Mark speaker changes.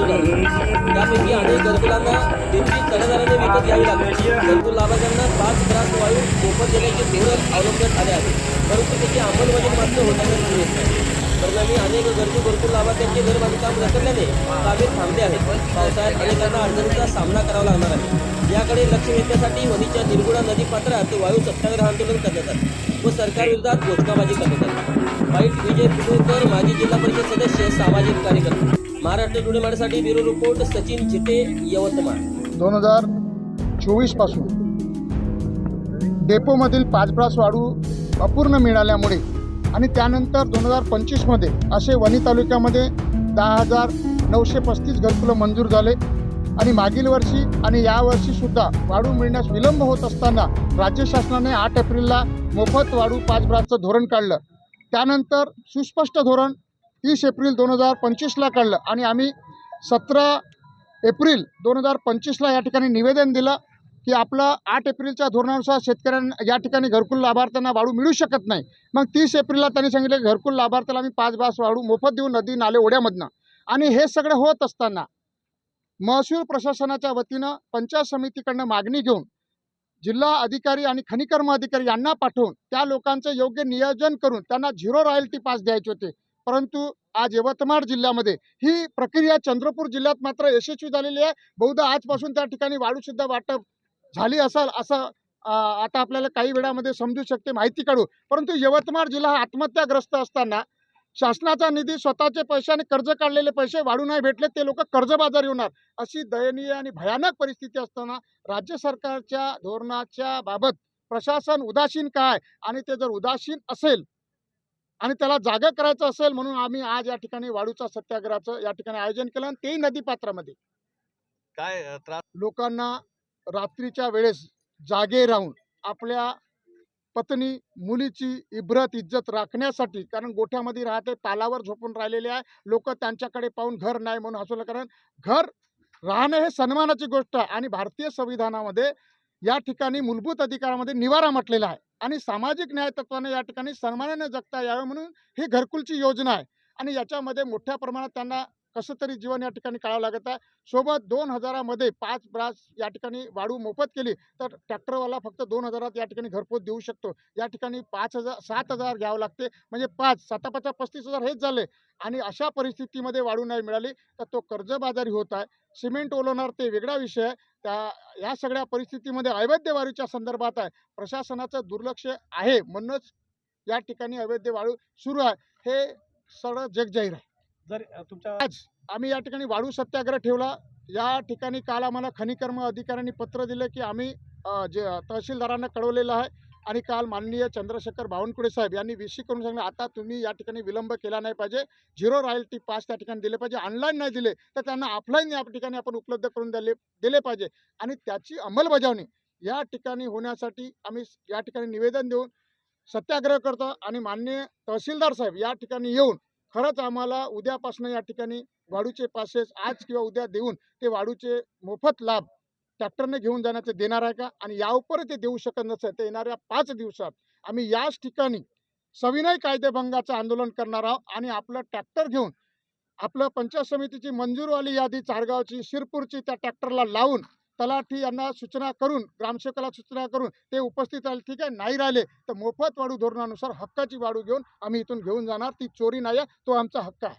Speaker 1: त्या पैकी त्यापैकी अनेक घरकुलांना त्यांची तडगाराने विकत घ्यावी लागली. घरकुल लाभार्थ्यांना पाच ग्रास वायू मोफत देण्याचे धोरण अवलंबण्यात आले आहे. परंतु त्याची अंमलबजावणी मात्र होताना दिसत नाही. परिणामी अनेक गरजू घरकुल लाभार्थ्यांचे घर बांधकाम रखडल्याने कामे थांबले आहेत. पावसाळ्यात अनेकांना अडचणीचा सामना करावा लागणार आहे. याकडे लक्ष वेधण्यासाठी वणीच्या निर्गुणा नदी पात्रात वायू सत्याग्रह आंदोलन करण्यात आले. व सरकारविरोधात घोषणाबाजी करण्यात आली. वाईट विजय पिटूरकर माजी जिल्हा परिषद सदस्य सामाजिक कार्यकर्ते. महाराष्ट्र टुडे माझ्यासाठी ब्युरो रिपोर्ट सचिन चिटे यवतमाळ.
Speaker 2: दोन हजार चोवीसपासून डेपोमधील पाच ब्रास वाढू अपूर्ण मिळाल्यामुळे आणि त्यानंतर दोन हजार पंचवीसमध्ये असे वणी तालुक्यामध्ये दहा हजार नऊशे पस्तीस घरकुलं मंजूर झाले. आणि मागील वर्षी आणि यावर्षीसुद्धा वाढू मिळण्यास विलंब होत असताना राज्य शासनाने आठ एप्रिलला मोफत वाढू पाच ब्रासचं धोरण काढलं. त्यानंतर सुस्पष्ट धोरण तीस एप्रिल दोन हजार पंचवीसला काढलं आणि आम्ही सतरा एप्रिल दोन हजार पंचवीसला या ठिकाणी निवेदन दिलं की आपलं आठ एप्रिलच्या धोरणानुसार शेतकऱ्यांना या ठिकाणी घरकुल लाभार्थ्यांना वाढू मिळू शकत नाही. मग तीस एप्रिलला त्यांनी सांगितलं की घरकुल लाभार्थ्याला आम्ही पाच बास वाळू मोफत देऊ नदी नाले ओढ्यामधनं. आणि हे सगळं होत असताना महसूल प्रशासनाच्या वतीनं पंचायत समितीकडनं मागणी घेऊन जिल्हा अधिकारी आणि खनिकर्म अधिकारी यांना पाठवून त्या लोकांचं योग्य नियोजन करून त्यांना झिरो रॉयल्टी पास द्यायचे होते. परंतु आज यवतमाळ जिल्ह्यामध्ये ही प्रक्रिया चंद्रपूर जिल्ह्यात मात्र यशस्वी झालेली आहे. बहुधा आजपासून त्या ठिकाणी वाढूसुद्धा वाटप झाली असेल असं आता आपल्याला काही वेळामध्ये समजू शकते माहिती काढू. परंतु यवतमाळ जिल्हा हा आत्महत्याग्रस्त असताना शासनाचा निधी स्वतःचे पैशाने कर्ज काढलेले पैसे वाढू नाही भेटले ते लोक कर्जबाजारी होणार अशी दयनीय आणि भयानक परिस्थिती असताना राज्य सरकारच्या धोरणाच्या बाबत प्रशासन उदासीन काय? आणि ते जर उदासीन असेल आणि त्याला जागा करायचं असेल म्हणून आम्ही आज या ठिकाणी वाढूचा सत्याग्रहाचं या ठिकाणी आयोजन केलं आणि तेही नदीपात्रामध्ये
Speaker 3: काय
Speaker 2: लोकांना रात्रीच्या वेळेस जागे राहून आपल्या पत्नी मुलीची इब्रत इज्जत राखण्यासाठी कारण गोठ्यामध्ये राहते तालावर झोपून राहिलेले आहे लोक त्यांच्याकडे पाहून घर नाही म्हणून हसवलं कारण घर राहणं हे सन्मानाची गोष्ट आहे आणि भारतीय संविधानामध्ये या ठिकाणी मूलभूत अधिकारामध्ये निवारा म्हटलेला आहे. आणि सामाजिक न्याय तत्वाने या ठिकाणी सन्मानाने जगता यावं म्हणून ही घरकुलची योजना आहे. आणि याच्यामध्ये मोठ्या प्रमाणात त्यांना कसं तरी जीवन या ठिकाणी काढावं लागत आहे. सोबत दोन हजारामध्ये पाच ब्रास या ठिकाणी वाढू मोफत केली तर ट्रॅक्टरवाला फक्त दोन हजारात या ठिकाणी घरपोच देऊ शकतो. या ठिकाणी पाच हजार सात हजार घ्यावं लागते. म्हणजे पाच सातापाचा पस्तीस हजार हेच झाले. आणि अशा परिस्थितीमध्ये वाढू नाही मिळाली तर तो कर्जबाजारी होत आहे. सिमेंट ओलवणार ते वेगळा विषय आहे. त्या या सगळ्या परिस्थितीमध्ये अवैध वाढीच्या संदर्भात आहे. प्रशासनाचं दुर्लक्ष आहे म्हणूनच या ठिकाणी अवैध वाळू सुरू आहे. हे सगळं जगजाहीर आहे.
Speaker 3: जर तुमच्या
Speaker 2: आज आम्ही या ठिकाणी वाळू सत्याग्रह ठेवला. या ठिकाणी काल आम्हाला खनिकर्म अधिकाऱ्यांनी पत्र दिलं की आम्ही जे तहसीलदारांना कळवलेलं आहे आणि काल माननीय चंद्रशेखर बावनकुळे साहेब यांनी विशी करून सांगितलं आता तुम्ही या ठिकाणी विलंब केला नाही पाहिजे. झिरो रॉयल्टी पास त्या ठिकाणी दिले पाहिजे. ऑनलाईन नाही दिले तर त्यांना ऑफलाईन या ठिकाणी आपण उपलब्ध करून दिले दिले पाहिजे. आणि त्याची अंमलबजावणी या ठिकाणी होण्यासाठी आम्ही या ठिकाणी निवेदन देऊन सत्याग्रह करतो आणि माननीय तहसीलदार साहेब या ठिकाणी येऊन खरंच आम्हाला उद्यापासून या ठिकाणी वाढूचे पासेस आज किंवा उद्या देऊन ते वाढूचे मोफत लाभ ट्रॅक्टरने घेऊन जाण्याचं देणार आहे का? आणि यावर ते देऊ शकत नसेल तर येणाऱ्या पाच दिवसात आम्ही याच ठिकाणी सविनय कायदेभंगाचं आंदोलन करणार आहोत आणि आपलं ट्रॅक्टर घेऊन आपलं पंचायत समितीची मंजूरवाली यादी चारगावची शिरपूरची त्या ट्रॅक्टरला लावून तलाठी यांना सूचना करून ग्रामसेवकाला सूचना करून ते उपस्थित राहिले. ठीक आहे? नाही राहिले तर मोफत वाढू धोरणानुसार हक्काची वाढू घेऊन आम्ही इथून घेऊन जाणार. ती चोरी नाही आहे तो आमचा हक्क आहे.